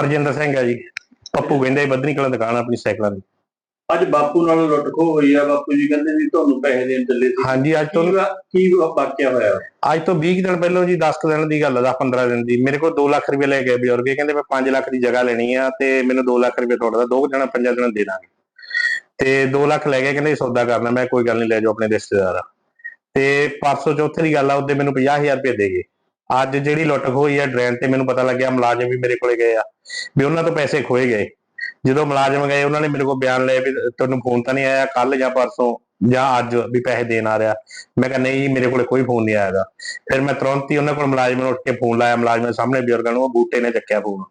ਹਰਜਿੰਦਰ ਸਿੰਘ ਹੈ ਜੀ। ਪੱਪੂ ਕਹਿੰਦੇ ਬੱਦਨੀ ਕਲਾ ਦੁਕਾਨ ਆ ਆਪਣੀ ਸਾਈਕਲਾਂ ਦੀ। ਅੱਜ ਬਾਪੂ ਨਾਲ ਲੁੱਟ ਖੋ ਹੋਈ ਆ ਬਾਪੂ ਜੀ ਕਹਿੰਦੇ ਵੀ ਤੁਹਾਨੂੰ ਪੈਸੇ ਦੇਣ ਚੱਲੇ ਸੀ। ਹਾਂਜੀ ਅੱਜ ਤੋਂ ਕੀ ਕੀ ਵਾਕਿਆ ਹੋਇਆ? ਅੱਜ ਤੋਂ 20 ਕੁ ਦਿਨ ਪਹਿਲਾਂ ਜੀ 10 ਕੁ ਦਿਨ ਦੀ ਗੱਲ ਆ 10 15 ਦਿਨ ਦੀ। ਮੇਰੇ ਕੋਲ 2 ਲੱਖ ਰੁਪਏ ਲੈ ਗਏ ਬਜ਼ੁਰਗ। ਇਹ ਕਹਿੰਦੇ ਮੈਂ 5 ਲੱਖ ਦੀ ਜਗ੍ਹਾ ਲੈਣੀ ਆ ਤੇ ਮੈਨੂੰ 2 ਲੱਖ ਰੁਪਏ ਤੁਹਾਡਾ ਦੋ ਕੁ ਦਿਨਾਂ ਪੰਜਾਂ ਦਿਨਾਂ ਦੇ ਦਾਂਗੇ। ਤੇ 2 ਲੱਖ ਲੈ ਗਏ ਕਹਿੰਦੇ ਸੌਦਾ ਕਰਨਾ ਮੈਂ ਕੋਈ ਗੱਲ ਨਹੀਂ ਲੈ ਜਾਓ ਆਪਣੇ ਰਿਸ਼ਤੇਦਾਰ ਆ। ਤੇ ਪਰਸੋਂ ਚੌਥੇ ਦੀ ਗੱਲ ਆ ਉਹਦੇ ਮੈਨੂੰ 50000 ਰੁਪਏ ਦੇ ਗਏ। ਅੱਜ ਜਿਹੜੀ ਲੁੱਟ ਹੋਈ ਆ ਡਰੇਨ ਤੇ ਮੈਨੂੰ ਪਤਾ ਲੱਗਿਆ ਮੁਲਾਜ਼ਮ ਵੀ ਮੇਰੇ ਕੋਲੇ ਗਏ ਆ, ਵੀ ਉਹਨਾਂ ਤੋਂ ਪੈਸੇ ਖੋਏ ਗਏ। ਜਦੋਂ ਮੁਲਾਜ਼ਮ ਗਏ, ਉਹਨਾਂ ਨੇ ਮੇਰੇ ਕੋਲ ਬਿਆਨ ਲਏ ਵੀ ਤੁਹਾਨੂੰ ਫੋਨ ਤਾਂ ਨਹੀਂ ਆਇਆ ਕੱਲ ਜਾਂ ਪਰਸੋਂ ਜਾਂ ਅੱਜ ਵੀ ਪੈਸੇ ਦੇਣ ਆ ਰਿਹਾ। ਮੈਂ ਕਿਹਾ, ਨਹੀਂ, ਮੇਰੇ ਕੋਲੇ ਕੋਈ ਫੋਨ ਨਹੀਂ ਆਇਆਗਾ ਫਿਰ ਮੈਂ ਤੁਰੰਤ ਹੀ ਉਹਨਾਂ ਕੋਲ ਮੁਲਾਜ਼ਮ ਨੂੰ ਉੱਠ ਕੇ ਫੋਨ ਲਾਇਆ। ਮੁਲਾਜ਼ਮ ਦੇ ਸਾਹਮਣੇ ਬਜ਼ੁਰਗਾਂ ਨੂੰ ਬੂਟੇ ਨੇ ਚੱਕਿਆ ਫੋਨ।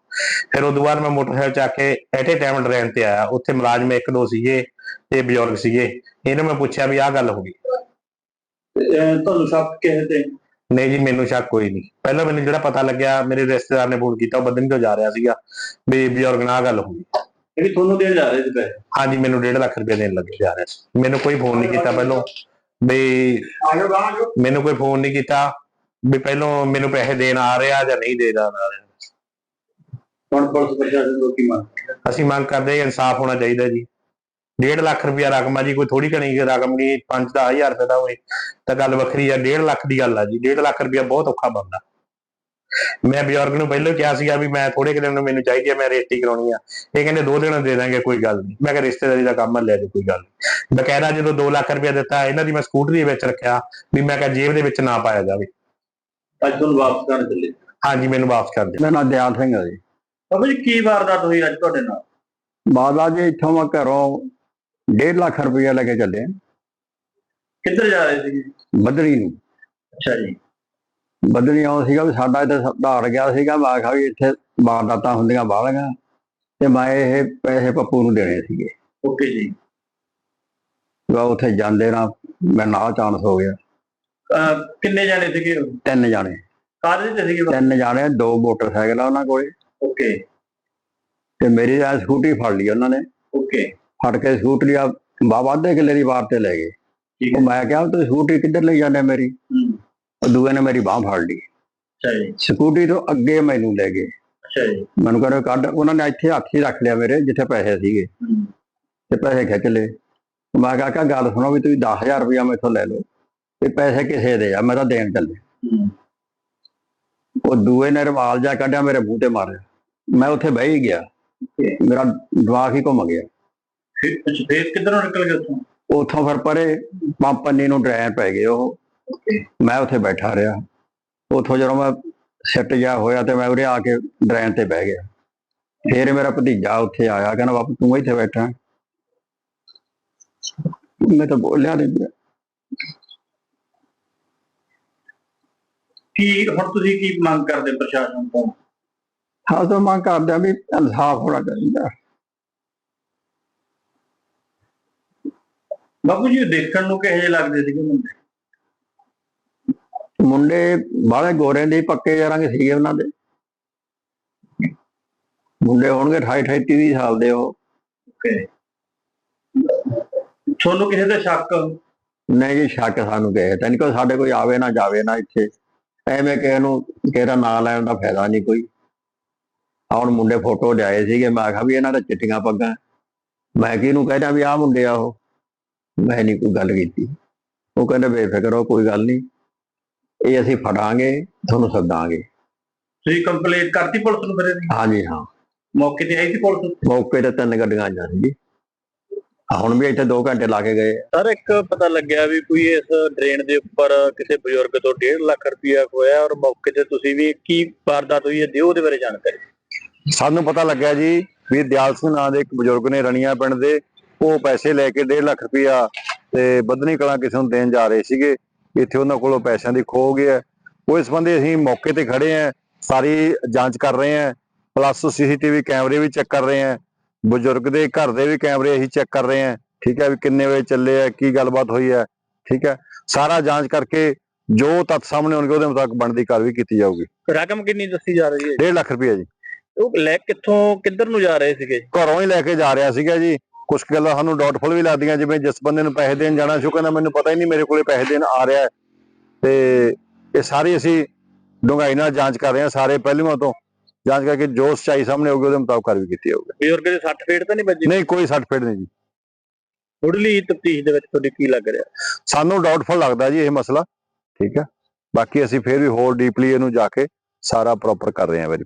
ਫਿਰ ਉਦੋਂ ਬਾਅਦ ਮੈਂ ਮੋਟਰਸਾਈਕਲ ਚੱਕ ਕੇ ਐਟ ਏ ਟਾਈਮ ਡਰੇਨ ਤੇ ਆਇਆ। ਉੱਥੇ ਮੁਲਾਜ਼ਮ ਇੱਕ, ਦੋ ਸੀਗੇ ਤੇ ਬਜ਼ੁਰਗ ਸੀਗੇ। ਇਹਨਾਂ ਮੈਂ ਪੁੱਛਿਆ ਵੀ ਆਹ ਗੱਲ ਹੋ ਗਈ। ਤੁਹਾਨੂੰ ਸਭ ਕਿਸੇ ਤੇ ਨਹੀਂ ਜੀ ਮੈਨੂੰ ਸ਼ੱਕ ਕੋਈ ਨਹੀਂ। ਪਹਿਲਾਂ ਮੈਨੂੰ ਜਿਹੜਾ ਪਤਾ ਲੱਗਿਆ ਮੇਰੇ ਰਿਸ਼ਤੇਦਾਰ ਨੇ ਫੋਨ ਕੀਤਾ ਉਹ ਬੱਦਨੀ ਤੋਂ ਜਾ ਰਿਹਾ ਸੀਗਾ ਵੀ ਬਜ਼ੁਰਗ ਨਾਲ ਗੱਲ ਹੋ ਗਈ। ਇਹ ਵੀ ਤੁਹਾਨੂੰ ਦੇਣ ਜਾ ਰਹੇ ਸੀ ਪੈਸੇ ਹਾਂਜੀ ਮੈਨੂੰ 1.5 ਲੱਖ ਰੁਪਏ ਦੇਣ ਲੱਗੇ ਜਾ ਰਿਹਾ ਸੀ। ਮੈਨੂੰ ਕੋਈ ਫੋਨ ਨਹੀਂ ਕੀਤਾ ਪਹਿਲਾਂ ਵੀ ਮੈਨੂੰ ਕੋਈ ਫੋਨ ਨਹੀਂ ਕੀਤਾ ਵੀ ਪਹਿਲਾਂ ਮੈਨੂੰ ਪੈਸੇ ਦੇਣ ਆ ਰਿਹਾ ਜਾਂ ਨਹੀਂ ਦੇ ਰਿਹਾ। ਹੁਣ ਪੁਲਿਸ ਪ੍ਰਸ਼ਾਸਨ ਤੋਂ ਕੀ ਮੰਗ ਅਸੀਂ ਮੰਗ ਕਰਦੇ ਇਨਸਾਫ ਹੋਣਾ ਚਾਹੀਦਾ ਜੀ। 1.5 ਲੱਖ ਰੁਪਇਆ ਰਕਮ ਆ ਜੀ ਕੋਈ ਥੋੜੀ ਘਣੀ ਰਕਮ ਨਹੀਂ 5-10000 ਰੁਪਏ ਦਾ ਹੋਏ। ਤਾਂ ਗੱਲ ਵੱਖਰੀ ਆ 1.5 ਲੱਖ ਦੀ ਗੱਲ ਆ ਜੀ 1.5 ਲੱਖ ਰੁਪਇਆ ਬਹੁਤ ਔਖਾ ਬਣਦਾ। ਮੈਂ ਬਜ਼ੁਰਗ ਨੂੰ ਪਹਿਲਾਂ ਕਿਹਾ ਸੀਗਾ ਵੀ ਮੈਂ ਥੋੜੇ ਦਿਨ ਨੂੰ ਮੈਨੂੰ ਚਾਹੀਦੀ ਆ ਮੈਂ ਰੇਟੀ ਕਰਾਉਣੀ ਆ। ਇਹ ਕਹਿੰਦੇ ਦੋ ਦਿਨ ਦੇ ਦਾਂਗੇ ਕੋਈ ਗੱਲ ਨਹੀਂ। ਮੈਂ ਕਿਹਾ ਰਿਸ਼ਤੇਦਾਰੀ ਦਾ ਕੰਮ ਲੈ ਦੇ ਕੋਈ ਗੱਲ ਨਹੀਂ। ਬਕਾਇਦਾ ਜਦੋਂ 2 ਲੱਖ ਰੁਪਇਆ ਦਿੱਤਾ ਇਹਨਾਂ ਦੀ ਮੈਂ ਸਕੂਟਰੀ ਦੇ ਵਿੱਚ ਰੱਖਿਆ ਵੀ ਮੈਂ ਕਿਹਾ ਜੇਬ ਦੇ ਵਿੱਚ ਨਾ ਪਾਇਆ ਜਾਵੇ। ਅੱਜ ਤੁਹਾਨੂੰ ਵਾਪਸ ਕਰਨ ਚੱਲੇ। ਹਾਂਜੀ ਮੈਨੂੰ ਵਾਪਸ ਕਰ ਦਿਓ। ਮੇਰਾ ਨਾਮ ਦਿਆਲ ਸਿੰਘ ਹੈ ਜੀ। ਬਾਬਾ ਜੀ ਕੀ ਵਾਰਦਾਤ ਹੋਈ ਅੱਜ ਤੁਹਾਡੇ ਨਾਲ? ਬਾਬਾ ਜੀ ਇੱਥੋਂ ਮੈਂ ਘਰੋਂ 1.5 ਲੱਖ ਰੁਪਇਆ ਲੈ ਕੇ ਚੱਲੇ ਕਿੱਧਰ ਜਾ ਰਹੇ ਸੀ ਬੱਦਰੀ ਨੂੰ। ਅੱਛਾ ਜੀ। ਬੱਦਰੀ ਆਉਂ ਸੀਗਾ ਵੀ ਸਾਡਾ ਇੱਥੇ ਸੁਧਾਰ ਗਿਆ ਸੀਗਾ ਮੈਂ ਆਖਿਆ ਵੀ ਇੱਥੇ ਵਾਰਦਾਤਾਂ ਹੁੰਦੀਆਂ ਬਾਹਲੀਆਂ। ਤੇ ਮੈਂ ਇਹ ਪੈਸੇ ਪੱਪੂ ਨੂੰ ਦੇਣੇ ਸੀਗੇ। ਓਕੇ ਜੀ। ਵਾ ਉੱਥੇ ਜਾਂਦੇ ਨਾ ਮੈਂ ਨਾਲ ਚਾਂਸ ਹੋ ਗਿਆ। ਕਿੰਨੇ ਜਾਣੇ ਸੀਗੇ? ਤਿੰਨ ਜਾਣੇ। ਕਾਹਦੇ ਤੇ ਸੀਗੇ ਤਿੰਨ ਜਾਣੇ ਦੋ ਮੋਟਰਸਾਈਕਲ ਆ ਉਹਨਾਂ ਕੋਲੇ। ਓਕੇ। ਤੇ ਮੇਰੀ ਆ ਸਕੂਟਰੀ ਫੜ ਲਈ ਉਹਨਾਂ ਨੇ। ਓਕੇ। ਫੜ ਕੇ ਸਕੂਟਰੀ ਆ ਬਾਬਾ ਅੱਧੇ ਕਿੱਲੇ ਦੀ ਵਾਰ ਤੇ ਲੈ ਗਏ। ਠੀਕ ਉਹ ਮੈਂ ਕਿਹਾ ਤੁਸੀਂ ਸਕੂਟਰੀ ਕਿੱਧਰ ਲਈ ਜਾਂਦੇ ਮੇਰੀ? ਹੂੰ। ਉਹ ਦੂਏ ਨੇ ਮੇਰੀ ਬਾਹ ਫੜ ਲਈ। ਅੱਛਾ ਜੀ। ਸਕੂਟਰੀ ਤੋਂ ਅੱਗੇ ਮੈਨੂੰ ਲੈ ਗਏ। ਅੱਛਾ ਜੀ। ਮੈਨੂੰ ਕਹਿੰਦੇ ਕੱਢ। ਉਹਨਾਂ ਨੇ ਇੱਥੇ ਹੱਥ ਹੀ ਰੱਖ ਲਿਆ ਮੇਰੇ ਜਿੱਥੇ ਪੈਸੇ ਸੀਗੇ। ਹੂੰ। ਤੇ ਪੈਸੇ ਖਿੱਚ ਲਏ। ਮੈਂ ਕਿਹਾ ਕਿ ਗੱਲ ਸੁਣੋ ਵੀ ਤੁਸੀਂ 10000 ਰੁਪਇਆ ਮੈਥੋਂ ਲੈ ਲਓ। ਤੇ ਪੈਸੇ ਕਿਸੇ ਦੇ ਆ ਮੈਂ ਤਾਂ ਦੇਣ ਚੱਲੇ ਹੂੰ। ਉਹ ਦੂਏ ਨੇ ਰਵਾਲ ਜਾ ਕੱਢਿਆ ਮੇਰੇ ਮੂੰਹ ਤੇ ਮਾਰਿਆ। ਮੈਂ ਉੱਥੇ ਬਹਿ ਹੀ ਗਿਆ। ਮੇਰਾ ਦਿਮਾਗ ਹੀ ਘੁੰਮ ਗਿਆ। ਅੱਛਾ ਫਿਰ ਕਿੱਧਰੋਂ ਨਿਕਲ ਗਏ ਉੱਥੋਂ? ਉੱਥੋਂ ਫਿਰ ਪਰੇ ਪੰਪਨੀ ਨੂੰ ਡਰਾਈਵ ਪੈ ਗਏ ਉਹ। ਮੈਂ ਉੱਥੇ ਬੈਠਾ ਰਿਹਾ। ਉੱਥੋਂ ਜਦੋਂ ਮੈਂ ਸਿੱਟ ਜਾ ਹੋਇਆ ਤੇ ਮੈਂ ਉਰੇ ਆ ਕੇ ਡਰਾਈਵ ਤੇ ਬਹਿ ਗਿਆ। ਫਿਰ ਮੇਰਾ ਭਤੀਜਾ ਉੱਥੇ ਆਇਆ ਕਹਿੰਦਾ ਬਾਪੂ ਤੂੰ ਇੱਥੇ ਬੈਠਾ ਮੈਂ ਤਾਂ ਬੋਲਿਆ ਨਹੀਂ। ਕੀ ਹੁਣ ਤੁਸੀਂ ਕੀ ਮੰਗ ਕਰਦੇ ਪ੍ਰਸ਼ਾਸਨ ਤੋਂ? ਹਾਂ ਤਾਂ ਮੰਗ ਕਰਦੇ ਆ ਵੀ ਇਨਸਾਫ ਹੋਣਾ ਚਾਹੀਦਾ। ਬਾਬੂ ਜੀ ਦੇਖਣ ਨੂੰ ਕਿਹੋ ਜਿਹੇ ਲੱਗਦੇ ਸੀਗੇ ਮੁੰਡੇ? ਮੁੰਡੇ ਬਾਹਲੇ ਗੋਰੇ ਦੇ ਪੱਕੇ ਰੰਗ ਸੀਗੇ ਉਹਨਾਂ ਦੇ। ਮੁੰਡੇ ਹੋਣਗੇ 28 28 30 ਸਾਲ ਦੇ ਉਹ। ਤੁਹਾਨੂੰ ਕਿਸੇ ਤੇ ਸ਼ੱਕ? ਨਹੀਂ ਜੀ ਸ਼ੱਕ ਸਾਨੂੰ ਕਹੇ ਤਾਂ ਨਹੀਂ। ਸਾਡੇ ਕੋਈ ਆਵੇ ਨਾ ਜਾਵੇ ਨਾ ਇੱਥੇ। ਐਵੇਂ ਕਿਸੇ ਨੂੰ ਕਿਹੜਾ ਨਾਂ ਲੈਣ ਦਾ ਫਾਇਦਾ ਨਹੀਂ ਕੋਈ। ਹੁਣ ਮੁੰਡੇ ਫੋਟੋ ਲਿਆਏ ਸੀਗੇ। ਮੈਂ ਆਖਿਆ ਵੀ ਇਹਨਾਂ ਦਾ ਚਿੱਟੀਆਂ ਪੱਗਾਂ। ਮੈਂ ਕਿਹਨੂੰ ਕਹਿਣਾ ਵੀ ਆਹ ਮੁੰਡੇ ਆ ਉਹ। ਮੈਂ ਨਹੀਂ ਕੋਈ ਗੱਲ ਕੀਤੀ। ਉਹ ਕਹਿੰਦੇ ਬੇਫਿਕਰ ਹੋ ਕੋਈ ਗੱਲ ਨਹੀਂ। ਇਹ ਅਸੀਂ ਫੜਾਂਗੇ ਤੁਹਾਨੂੰ ਸੱਦਾਂਗੇ ਤੁਸੀਂ ਕੰਪਲੇਂਟ ਕਰਤੀ ਪੁਲਿਸ ਨੂੰ ਫਿਰ ਇਹਦੀ? ਹਾਂਜੀ ਹਾਂ। ਮੌਕੇ ਤੇ ਆਈ ਸੀ ਪੁਲਿਸ ਮੌਕੇ ਤੇ ਤਿੰਨ ਗੱਡੀਆਂ ਆਈਆਂ ਸੀ ਜੀ। ਹੁਣ ਵੀ ਇੱਥੇ 2 ਘੰਟੇ ਲਾ ਕੇ ਗਏ। ਸਰ ਇੱਕ ਪਤਾ ਲੱਗਿਆ ਵੀ ਕੋਈ ਇਸ ਡਰੇਨ ਦੇ ਉੱਪਰ ਕਿਸੇ ਬਜ਼ੁਰਗ ਤੋਂ 1.5 ਲੱਖ ਰੁਪਇਆ ਖੋਇਆ ਔਰ ਮੌਕੇ ਤੇ ਤੁਸੀਂ ਵੀ ਕੀ ਵਾਰਦਾਤ ਹੋਈ ਹੈ ਦਿਓ ਉਹਦੇ ਬਾਰੇ ਜਾਣਕਾਰੀ। ਸਾਨੂੰ ਪਤਾ ਲੱਗਿਆ ਜੀ ਵੀ ਦਿਆਲ ਸਿੰਘ ਨਾਂ ਦੇ ਇੱਕ ਬਜ਼ੁਰਗ ਨੇ ਰਣੀਆਂ ਪਿੰਡ ਦੇ ਉਹ ਪੈਸੇ ਲੈ ਕੇ 1.5 ਲੱਖ ਰੁਪਇਆ ਤੇ ਬੱਧਨੀ ਕਲਾਂ ਕਿਸੇ ਨੂੰ ਦੇਣ ਜਾ ਰਹੇ ਸੀਗੇ। ਇੱਥੇ ਉਹਨਾਂ ਕੋਲੋਂ ਪੈਸਿਆਂ ਦੀ ਖੋ ਹੈ ਉਹ ਇਸ ਬੰਦੇ ਅਸੀਂ ਮੌਕੇ ਤੇ ਖੜੇ ਆਂ ਸਾਰੀ ਜਾਂਚ ਕਰ ਰਹੇ ਆਂ ਪਲੱਸ ਸੀਸੀਟੀਵੀ ਕੈਮਰੇ ਵੀ ਚੈੱਕ ਕਰ ਰਹੇ ਆਂ ਬਜ਼ੁਰਗ ਦੇ ਘਰ ਦੇ ਵੀ ਕੈਮਰੇ ਅਸੀਂ ਚੈੱਕ ਕਰ ਰਹੇ ਆਂ ਠੀਕ ਹੈ ਵੀ ਕਿੰਨੇ ਵਜੇ ਚੱਲੇ ਆ ਕੀ ਗੱਲਬਾਤ ਹੋਈ ਹੈ। ਠੀਕ ਹੈ। ਸਾਰਾ ਜਾਂਚ ਕਰਕੇ ਜੋ ਤੱਥ ਸਾਹਮਣੇ ਆਉਣਗੇ ਉਹਦੇ ਮੁਤਾਬਕ ਬਣਦੀ ਕਾਰਵਾਈ ਕੀਤੀ ਜਾਊਗੀ। ਰਕਮ ਕਿੰਨੀ ਦੱਸੀ ਜਾ ਰਹੀ ਹੈ? 1.5 ਲੱਖ ਰੁਪਇਆ ਜੀ। ਉਹ ਲੈ ਕਿੱਥੋਂ ਕਿੱਧਰ ਨੂੰ ਜਾ ਰਹੇ ਸੀਗੇ? ਘਰੋਂ ਹੀ ਲੈ ਕੇ ਜਾ ਰਿਹਾ ਸੀਗਾ ਜੀ। ਕੁਝ ਗੱਲਾਂ ਸਾਨੂੰ ਡਾਊਟਫੁਲ ਵੀ ਲੱਗਦੀਆਂ ਜਿਵੇਂ ਜਿਸ ਬੰਦੇ ਨੂੰ ਪੈਸੇ ਦੇਣ ਜਾਣਾ ਸੀ ਉਹ ਕਹਿੰਦਾ ਮੈਨੂੰ ਪਤਾ ਹੀ ਨਹੀਂ ਮੇਰੇ ਕੋਲੇ ਪੈਸੇ ਦੇਣ ਆ ਰਿਹਾ। ਤੇ ਇਹ ਸਾਰੀ ਅਸੀਂ ਡੂੰਘਾਈ ਨਾਲ ਜਾਂਚ ਕਰ ਰਹੇ ਹਾਂ ਸਾਰੇ ਪਹਿਲੂਆਂ ਤੋਂ। ਜਾਂਚ ਕਰਕੇ ਜੋ ਸੱਚਾਈ ਸਾਹਮਣੇ ਆਊਗੀ ਉਹਦੇ ਮੁਤਾਬਕ ਕਾਰਵਾਈ ਕੀਤੀ ਜਾਊਗੀ। ਬਜ਼ੁਰਗ ਦੇ 60 ਫੇਟ ਤਾਂ ਨਹੀਂ ਵੱਜੀ? ਨਹੀਂ ਕੋਈ ਸੱਟ ਫੇਟ ਨਹੀਂ ਜੀ। ਮੁੱਢਲੀ ਤਫਤੀਸ਼ ਦੇ ਵਿੱਚ ਤੁਹਾਡੇ ਕੀ ਲੱਗ ਰਿਹਾ? ਸਾਨੂੰ ਡਾਊਟਫੁਲ ਲੱਗਦਾ ਜੀ ਇਹ ਮਸਲਾ ਠੀਕ ਹੈ। ਬਾਕੀ ਅਸੀਂ ਫਿਰ ਵੀ ਹੋਰ ਡੀਪਲੀ ਇਹਨੂੰ ਜਾ ਕੇ ਸਾਰਾ ਪ੍ਰੋਪਰ ਕਰ ਰਹੇ ਹਾਂ ਵੈਰੀ